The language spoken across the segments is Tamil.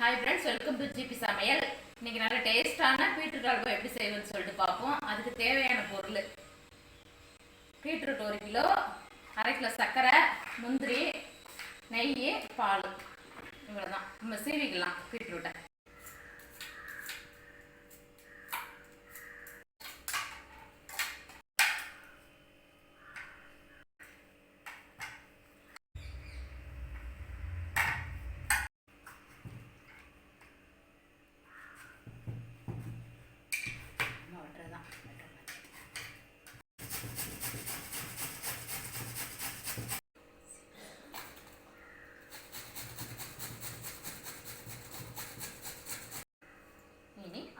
Hi friends welcome to GB சமையல். இன்னைக்கு நல்ல டேஸ்ட்டான பீட்ரூட் அல்வா எப்படி செய்வேன்னு சொல்லிட்டு பார்ப்போம். அதுக்கு தேவையான பொருள். பீட்ரூட் ஒரு கிலோ அரை கிலோ சர்க்கரை முந்திரி நெய் பால். இவ்வளோதான் நம்ம சீவிக்கலாம் பீட்ரூட்டை வாட்டர் தான்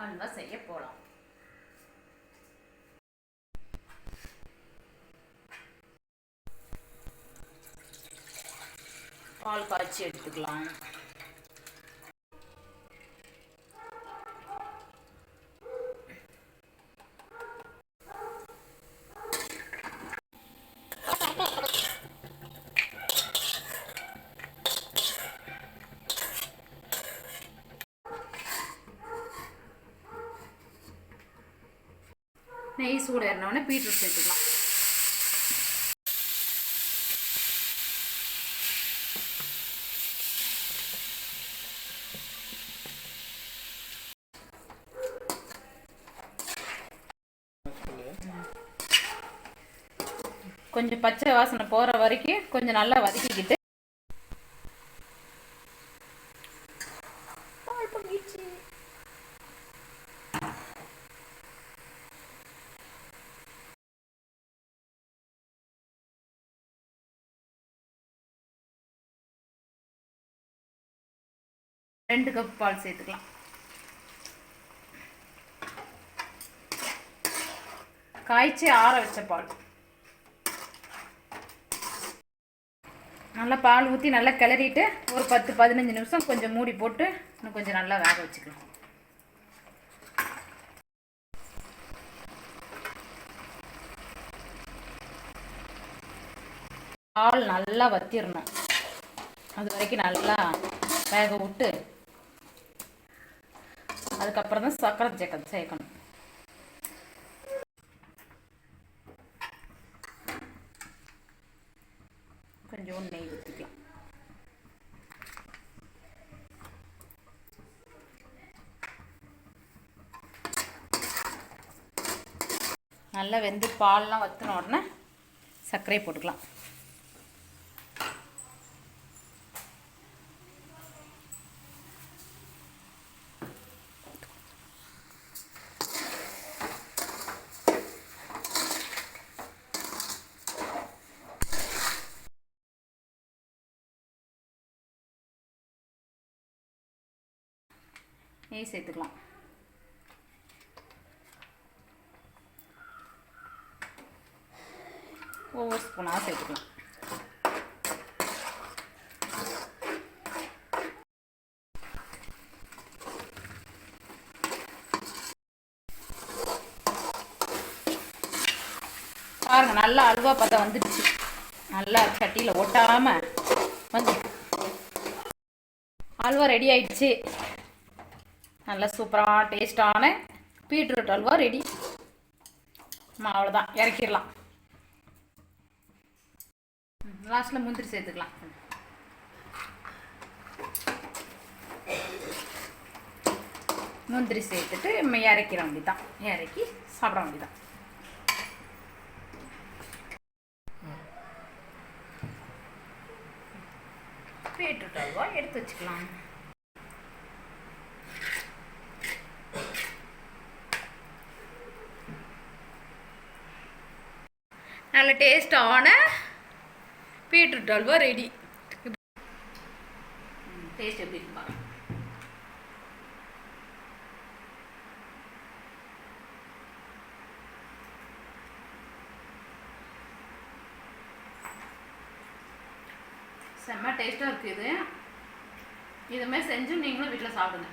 நம்ம செய்ய போகலாம் பால் காய்ச்சி எடுத்துக்கலாம். நெய் சூடு ஏறினோடனே பீட்ரூட் சேர்த்துக்கலாம். கொஞ்சம் பச்சை வாசனை போகிற வரைக்கும் கொஞ்சம் நல்லா வதக்கிக்கிட்டு பால் பொங்கிடுச்சு. ரெண்டு கப் பால் சேர்த்துக்கலாம். காய்ச்சி ஆற வச்ச பால். நல்லா பால் ஊற்றி நல்லா கிளறிட்டு ஒரு பத்து பதினஞ்சு நிமிஷம் கொஞ்சம் மூடி போட்டு இன்னும் கொஞ்சம் நல்லா வேக வச்சுக்கலாம். பால் நல்லா வத்திடணும் அது வரைக்கும் நல்லா வேக விட்டு அதுக்கப்புறம் தான் சர்க்கரை சேர்க்க சேர்க்கணும். கொஞ்சம் நெய் ஊற்றிக்கலாம் நல்லா வெந்து பால்லாம் வற்றின உடனே சர்க்கரையை போட்டுக்கலாம். நெய் சேர்த்துக்கலாம். ஒவ்வொரு ஸ்பூனாக சேர்த்துக்கலாம். பாருங்க நல்லா அல்வா பார்த்தா வந்துடுச்சு. நல்லா சட்டியில் ஒட்டாம வந்து அல்வா ரெடி ஆயிடுச்சு. நல்ல சூப்பராக டேஸ்டான பீட்ரூட் அல்வா ரெடி. அவ்வளோதான் இறக்கிடலாம். லாஸ்ட்டில் முந்திரி சேர்த்துக்கலாம். முந்திரி சேர்த்துட்டு நம்ம இறக்கிற வேண்டிதான் இறக்கி சாப்பிட வேண்டியதான் பீட்ரூட் அல்வா எடுத்து வச்சுக்கலாம். நல்ல டேஸ்டான பீட்ரூட் அல்வா ரெடி டேஸ்ட் எப்படி இருக்கு பாருங்க. செம்ம டேஸ்ட்டாக இருக்குது இது. இதுமாதிரி செஞ்சு நீங்களும் வீட்டில் சாப்பிடுங்க.